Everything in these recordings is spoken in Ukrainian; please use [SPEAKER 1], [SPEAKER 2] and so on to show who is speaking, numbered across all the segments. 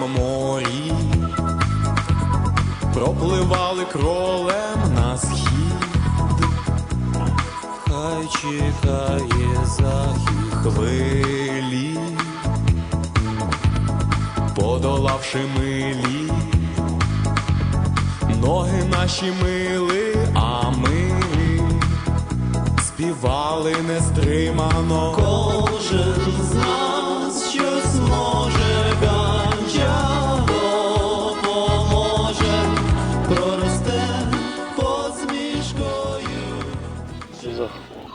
[SPEAKER 1] чорнім морі, пропливали кролем на схід, хай чекає захід хвилі, подолавши милі, ноги наші мили, а ми співали нестримано. Кожен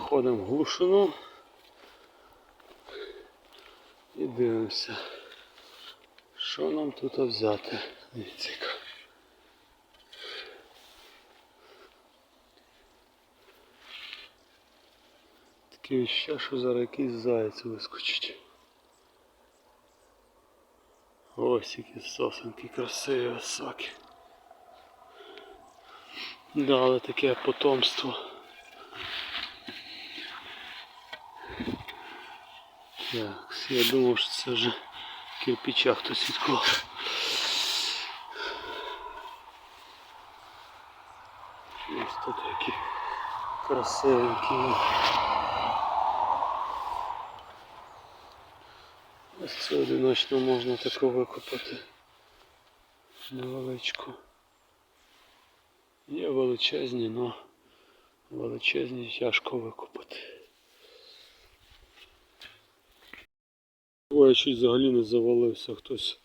[SPEAKER 2] Заходимо в глушину і дивимося, що нам тут взяти. Дивіться. Таке відчуття, що зараз якийсь заяць вискочить. Ось які сосенки красиві, високі. Дали таке потомство. Так, я думав, що це вже кирпича хтось відклав. Ось тут які красивенькі. Ось це одиночно можна таку викопати. Невеличку. Є величезні, але величезні тяжко викопати. Ой, чуть взагалі не завалився, хтось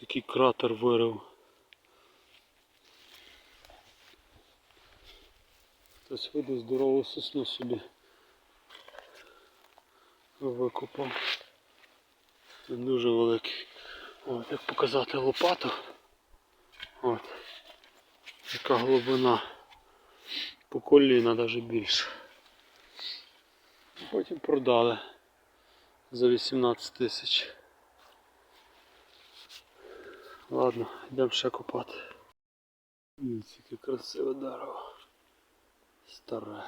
[SPEAKER 2] такий кратер вирив. Хтось видав здорову сосну собі викопав. Він дуже великий. От, як показати лопату. От. Яка глибина. По коліна навіть більше. Потім продали за 18 тисяч. Ладно, йдемо ще копати. Яке красиве дерево. Старе.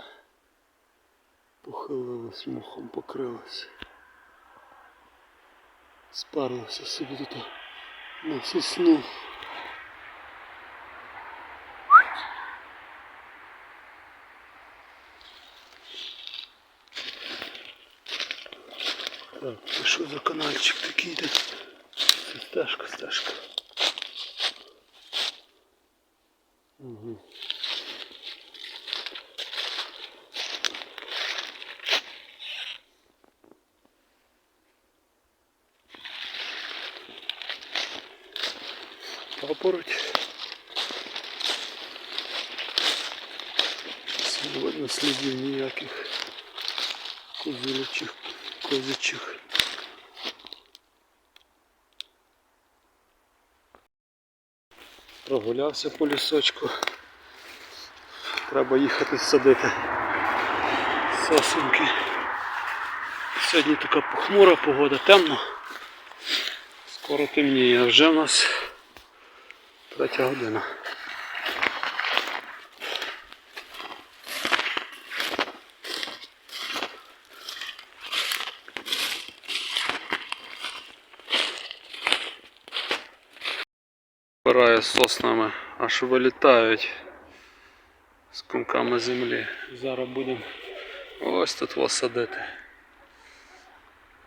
[SPEAKER 2] Похилилось, мохом покрилось. Сперлося собі тут на сосну. Так, і що за канальчик такий йде? Це стежка, стежка. Угу. Папороть. Не видно слідів ніяких козулячих, козячих. Прогулявся по лісочку. Треба їхати садити сосенки. Сьогодні така похмура погода, темно. Скоро темніє, а вже в нас третя година. Вбирає соснами, аж вилітають з кумками землі. Зараз будемо ось тут вас садити.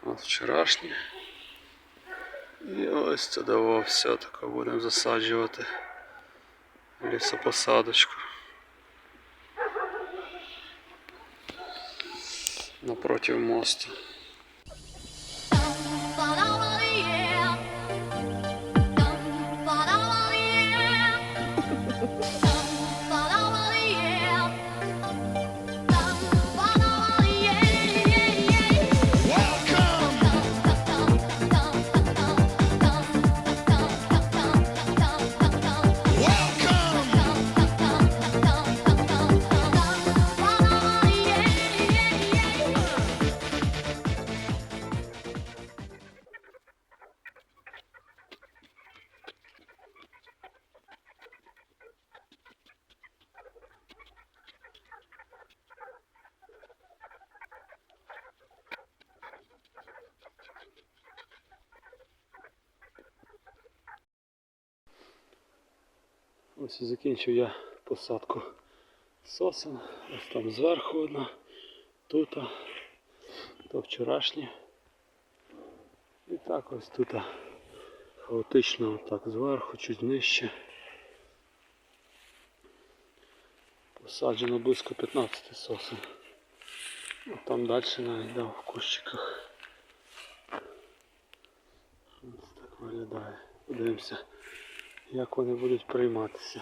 [SPEAKER 2] От вчорашнє. І ось це даво все таке будемо засаджувати лісопосадочку. Напротив мосту. Ось і закінчив я посадку сосен. Ось там зверху одна, тут, то вчорашнє. І так ось тут хаотично так зверху, чуть нижче. Посаджено близько 15 сосен. А там далі навіть да, в кущиках. Ось так виглядає. Подивимося, як вони будуть прийматися.